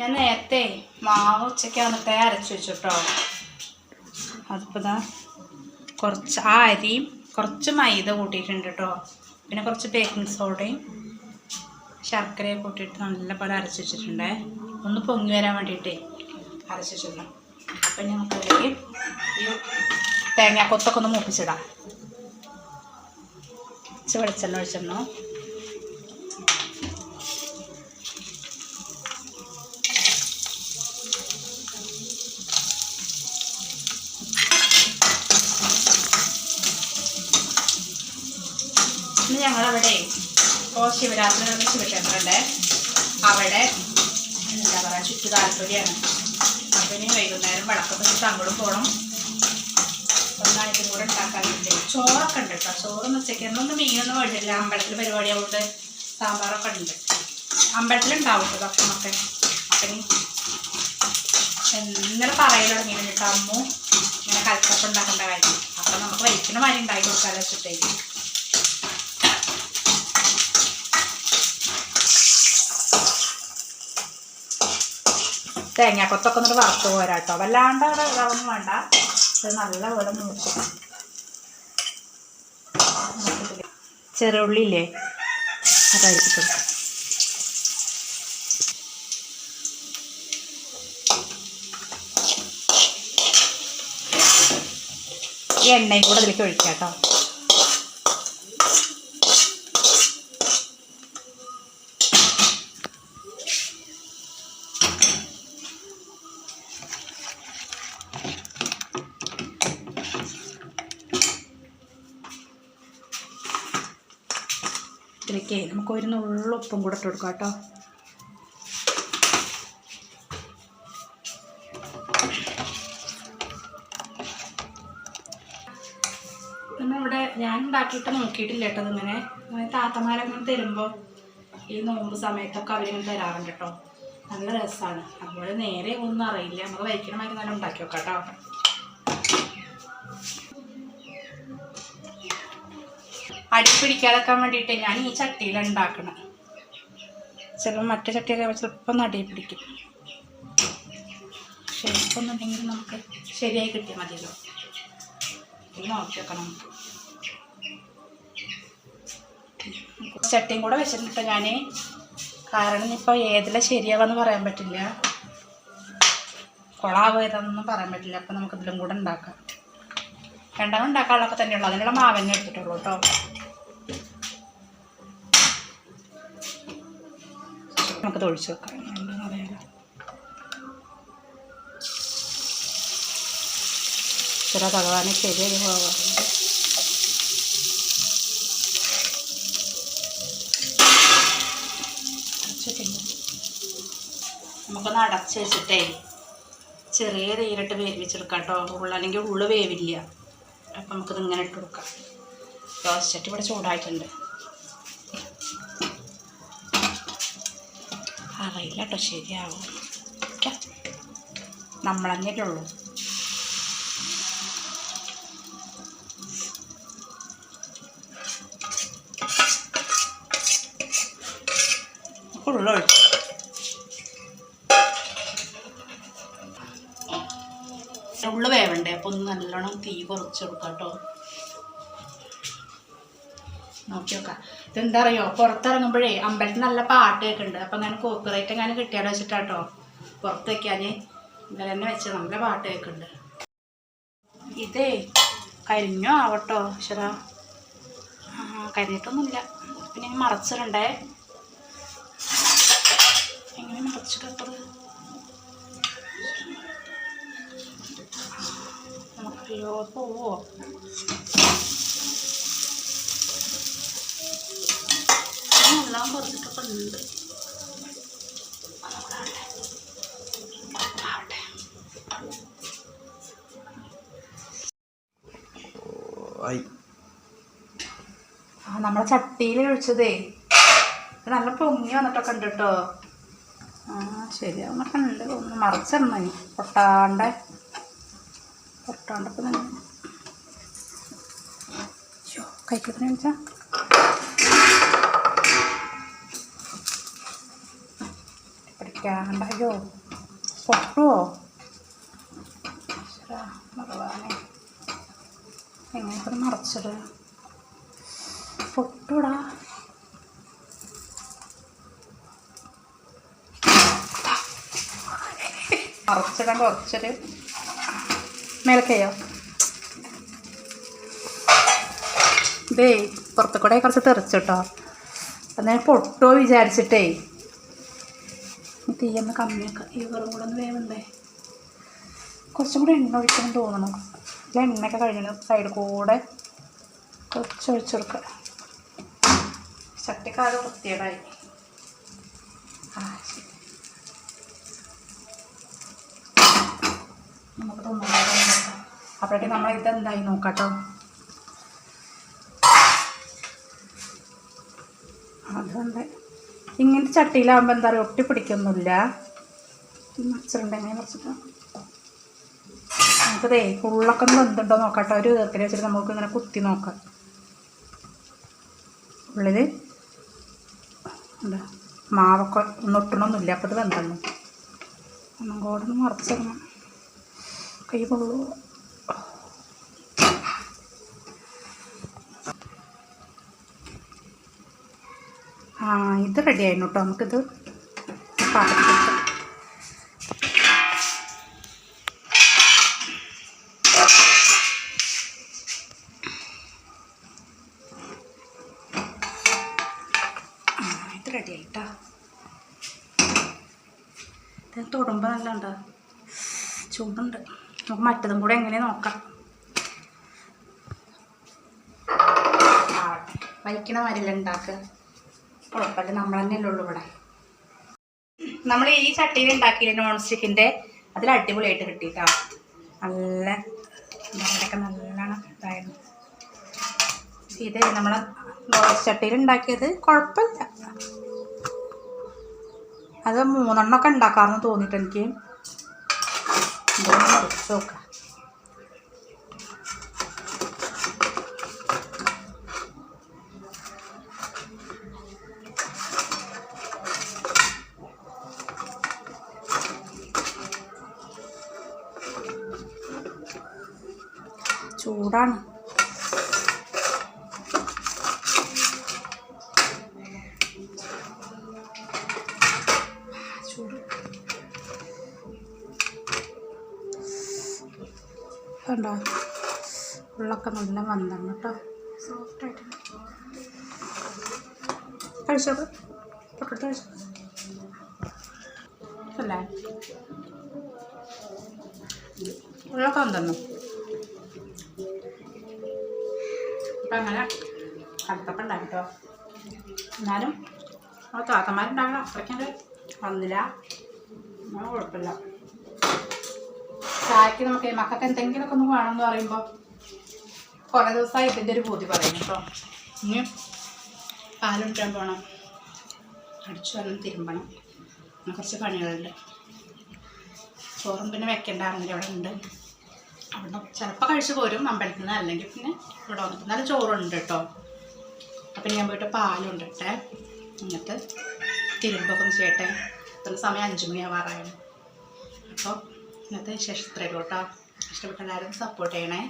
ഞാൻ നേരത്തെ മാവ് ഉച്ചയ്ക്ക് വന്നിട്ടേ അരച്ച് വെച്ചിട്ടോ. അതിപ്പോൾ ഇതാ കുറച്ച് ആ അരിയും കുറച്ച് മൈദ കൂട്ടിയിട്ടുണ്ട് കേട്ടോ. പിന്നെ കുറച്ച് ബേക്കിംഗ് സോഡയും ശർക്കരയും കൂട്ടിയിട്ട് നല്ല പോലെ അരച്ച് വെച്ചിട്ടുണ്ടേ. ഒന്ന് പൊങ്ങി വരാൻ വേണ്ടിയിട്ടേ അരച്ച് വെച്ചിട്ടുണ്ട് അപ്പം നമുക്കതിലേക്ക് ഈ തേങ്ങാക്കൊത്തൊക്കെ ഒന്ന് മൂപ്പിച്ചിടാം. കുറച്ച് വെളിച്ചെണ്ണ ഒഴിച്ചിടണോ? ഞങ്ങളവിടെ ഇപ്പോൾ ശിവരാത്രി നടന്ന ശിവക്ഷേത്രമുണ്ട്. അവിടെ എന്താ പറയുക ചുറ്റു താല്പര്യമാണ്. അപ്പം ഇനി വൈകുന്നേരം ചുറ്റും അങ്ങോട്ടും പോകണം ഒന്നായിട്ടും കൂടെ വേണ്ടി. ചോറൊക്കെ ഉണ്ട് കേട്ടോ. ചോറും ഉച്ചയ്ക്ക്. എന്നൊന്നും മീനൊന്നും വേണ്ടില്ല അമ്പലത്തിൽ പരിപാടി ആവുകൊണ്ട് സാമ്പാറൊക്കെ ഉണ്ട്. അമ്പലത്തിലുണ്ടാവും ഭക്ഷണമൊക്കെ. അപ്പം ഇനി ഇന്നലെ പറയൽ തുടങ്ങിയിട്ടുണ്ട് കേട്ടോ അമ്മു. ഇങ്ങനെ കൽക്കപ്പം ഉണ്ടാക്കേണ്ട കാര്യം. അപ്പം നമുക്ക് വൈക്കുന്ന മാതിരി ഉണ്ടാക്കി കൊടുക്കാമല്ലോ വെച്ചിട്ടേക്ക് തേങ്ങാക്കൊത്തൊക്കെ എന്നിട്ട് വറുത്ത് പോരാ കേട്ടോ വല്ലാണ്ട് അവിടെ ഇതാവൊന്നും വേണ്ട. ഇത് നല്ലപോലെ മൂക്കും. നോക്കും ചെറുള്ളി ഇല്ലേ? അതായിരിക്കും എണ്ണയും കൂടെ അതിലേക്ക് ഒഴിക്കാം കേട്ടോ നമുക്ക് ഒരു നുള്ള ഉപ്പും കൂടെ ഇട്ട് കൊടുക്കാം കേട്ടോ. നമ്മളിവിടെ ഞാൻ ഉണ്ടാക്കിയിട്ട് നോക്കിയിട്ടില്ല കേട്ടോ ഇങ്ങനെ താത്തമാരങ്ങനെ തരുമ്പോൾ ഈ നോമ്പ് സമയത്തൊക്കെ അവരിങ്ങനെ തരാറുണ്ട് കേട്ടോ. നല്ല രസമാണ് അതുപോലെ നേരെ ഒന്നും അറിയില്ല. നമ്മൾ വൈക്കണമായിരുന്നാലും ഉണ്ടാക്കി വെക്കാം കേട്ടോ. അടി വേണ്ടിയിട്ട് ഞാൻ ഈ ചട്ടിയിലാണ് ഉണ്ടാക്കണം. ചിലപ്പോൾ മറ്റേ ചട്ടിയൊക്കെ ചിലപ്പോൾ ഒന്ന് അടി പിടിക്കും. ഷേപ്പൊന്നുണ്ടെങ്കിൽ നമുക്ക് ശരിയായി കിട്ടിയാൽ മതിയല്ലോ. നോക്കി വെക്കണം നമുക്ക്. ചട്ടിയും കൂടെ വെച്ചിട്ടുണ്ട് ഞാൻ കാരണം ഇപ്പോൾ ഏതിലെ ശരിയാവാന്ന് പറയാൻ പറ്റില്ല. കുളാവ് ഏതാണെന്നൊന്നും പറയാൻ പറ്റില്ല. അപ്പം നമുക്ക് ഇതിലും കൂടെ ഉണ്ടാക്കാം. രണ്ടാമത് ഉണ്ടാക്കാനുള്ളതൊക്കെ തന്നെയുള്ളൂ. അതിനുള്ള മാവന്നെ എടുത്തിട്ടുള്ളൂ കേട്ടോ. നമുക്ക് തൊഴിച്ച് വെക്കാം. അറിയാലോ ചില ഭഗവാനെ ശരിയായി അടച്ചിട്ടില്ല നമുക്കൊന്ന് അടച്ച് വെച്ചിട്ടേ ചെറിയ തീരിട്ട് വേവിച്ചെടുക്കാം കേട്ടോ ഉള്ള അല്ലെങ്കിൽ ഉള്ളു വേവില്ല. അപ്പം നമുക്കിത് ഇങ്ങനെ ഇട്ട് കൊടുക്കാം. ദോശച്ചട്ടി ഇവിടെ ചൂടായിട്ടുണ്ട്. അറിയില്ല കേട്ടോ ശരിയാവും നമ്മളെന്നല്ലേ ഉള്ളൂ ഉള്ളു വേവണ്ടേ? അപ്പോൾ ഒന്ന് നല്ലോണം തീ കുറച്ച് കൊടുക്കാം കേട്ടോ നോക്കി നോക്കാം. ഇതെന്താ അറിയോ പുറത്തിറങ്ങുമ്പോഴേ അമ്പലത്തിൽ നല്ല പാട്ട് കേൾക്കുന്നുണ്ട് അപ്പം ഞാൻ കോപ്പിറൈറ്റ് എങ്ങനെ കിട്ടിയാലോ വെച്ചിട്ടാട്ടോ. പുറത്ത് വയ്ക്കാൻ ഇന്നലെ തന്നെ വെച്ച് നല്ല പാട്ട് കേൾക്കുന്നുണ്ട് ഇതേ കരിഞ്ഞോ ആവട്ടോ? ശരാ കരിഞ്ഞിട്ടൊന്നുമില്ല. പിന്നെ ഞാൻ മറച്ചിട്ടുണ്ടേ എങ്ങനെ മറച്ചിട്ടത് നമുക്കല്ലോ പോവോ? എല്ലാം കുറച്ചിട്ടൊക്കെ ഉണ്ട്. നമ്മളെ ചട്ടിയിൽ ഒഴിച്ചതേ. നല്ല പൊങ്ങി വന്നിട്ടൊക്കെ ഉണ്ട് കേട്ടോ ആ ശരിയാവുന്നൊക്കെ ഉണ്ട് ഒന്ന് മറിച്ചിടണം പൊട്ടാണ്ട്. പൊട്ടാണ്ടൊക്കെ തന്നെ. കഴിക്കത്തിന് കൈക്കത്തിന് പിടിക്കാം പൊട്ടിക്കാണ്ടയോ പൊട്ടുവോ ഈശ്വരാ, ഭഗവാനെ എങ്ങനെ ഇപ്പം മറച്ചിട് പൊട്ടൂടാ മറച്ചിടാൻ കുറച്ചൊരു മേലക്കയോ ഇതേ പുറത്തു കൂടെ കുറച്ച് തെറിച്ചിട്ടോ. അന്നേരം പൊട്ടോ വിചാരിച്ചിട്ടേ തീയൊന്ന് കമ്മിയാക്കുക ഈ വെറും കൂടെ ഒന്ന് വേവണ്ടേ? കുറച്ചും കൂടെ എണ്ണ ഒഴിക്കണം തോന്നണം. അല്ല? എണ്ണയൊക്കെ കഴിഞ്ഞു സൈഡ് കൂടെ കുറച്ച് ഒഴിച്ചു കൊടുക്കുക. ചട്ടിക്കാട് വൃത്തിയേടായി നമുക്ക് തോന്നുന്നു അപ്പോഴേക്ക് നമ്മൾ ഇതെന്തായി നോക്കാട്ടോ? അതുകൊണ്ട് ഇങ്ങനത്തെ ചട്ടിയിലാകുമ്പോൾ എന്താ പറയുക ഒട്ടി പിടിക്കൊന്നുമില്ല. മറിച്ചിട്ടുണ്ടെങ്കിൽ കുറച്ചിട്ട്. നമുക്കതേ ഉള്ളൊക്കെ ഒന്ന് വെന്തുണ്ടോ നോക്കട്ടെ. ഒരു ഇതത്തിൽ വെച്ചിട്ട് നമുക്ക് ഇങ്ങനെ കുത്തി നോക്കാം. ഉള്ളിൽ എന്താ മാവൊക്കെ ഒന്നും ഒട്ടണമൊന്നുമില്ല അപ്പോൾ ഇത് വെന്തണം ഒന്നും കൂടെ ഒന്ന് മറച്ചിടണം കൈ കൊള്ളൂ ഇത് റെഡി ആയിരുന്നു കേട്ടോ നമുക്കിത് പാത്രത്തിൽ ഇത് റെഡി ആയിട്ടാ ഇത് തൊടുമ്പോൾ നല്ല ഉണ്ടോ? ചൂടുണ്ട്. നമുക്ക് മറ്റതും കൂടെ എങ്ങനെ നോക്കാം. വൈക്കണ മരില്ല ഉണ്ടാക്കുക. കുഴപ്പമില്ല നമ്മൾ തന്നെയല്ലേ ഉള്ളൂ ഇവിടെ. നമ്മൾ ഈ ചട്ടിയിൽ ഉണ്ടാക്കിയില്ല നോൺ സ്റ്റിക്കിന്റെ അതിൽ അടിപൊളിയായിട്ട് കിട്ടിയിട്ടാ. നല്ല ഇവിടെയൊക്കെ നല്ലോണം ഇതായിരുന്നു. ഇത് നമ്മൾ ചട്ടിയിൽ ഉണ്ടാക്കിയത് കുഴപ്പമില്ല. അത് മൂന്നെണ്ണമൊക്കെ ഉണ്ടാക്കാമെന്ന് തോന്നിയിട്ട് എനിക്ക് നോക്കാം. ചൂടാണ്. ചൂട്. കണ്ടോ? ഉള്ളൊക്കെ നല്ല വന്നാണ് കേട്ടോ. സോഫ്റ്റായിട്ട് കഴിച്ചോക്ക് പൊട്ടിട്ട് കഴിച്ചോ? അല്ലേ? ഉള്ളൊക്കെ വന്നു അപ്പം അങ്ങനെ കടുത്തപ്പം ഉണ്ടായി കേട്ടോ എന്നാലും ആ താത്തമാരുണ്ടാകണം അത്രയ്ക്കത് വന്നില്ല. അങ്ങനെ കുഴപ്പമില്ല. ചായക്ക് നമുക്ക് മക്കൾക്ക് എന്തെങ്കിലുമൊക്കെ ഒന്ന് വേണമെന്ന് പറയുമ്പോൾ കുറേ ദിവസമായി ഇതിന്റെ ഒരു ബോധ്യം പറയുന്നു കേട്ടോ. ഇനി പാലുണ്ടാൻ പോകണം അടിച്ചു വരണം തിരുമ്പണം. കുറച്ച് പണികളുണ്ട്. ചോറും പിന്നെ വെക്കേണ്ട വെക്കേണ്ടാണെങ്കിൽ അവിടെ ഉണ്ട്. അവിടെ ചിലപ്പോൾ കഴിച്ചു പോരും അമ്പലത്തിൽ നിന്ന് അല്ലെങ്കിൽ പിന്നെ ഇവിടെ വന്നിട്ട്. നല്ല ചോറുണ്ട് കേട്ടോ. അപ്പം ഞാൻ പോയിട്ട് പാലുണ്ട് ഇട്ടെ. എന്നിട്ട് തിരുമ്പൊക്കെ ഒന്ന് ചെയ്യട്ടെ. ഇത്ര സമയം അഞ്ചു മണിയാവാറായിരുന്നു അപ്പോൾ ഇന്നത്തെ വിശേഷം കേട്ടോ. ഇഷ്ടപ്പെട്ട എല്ലാവരും സപ്പോർട്ട് ചെയ്യണേ.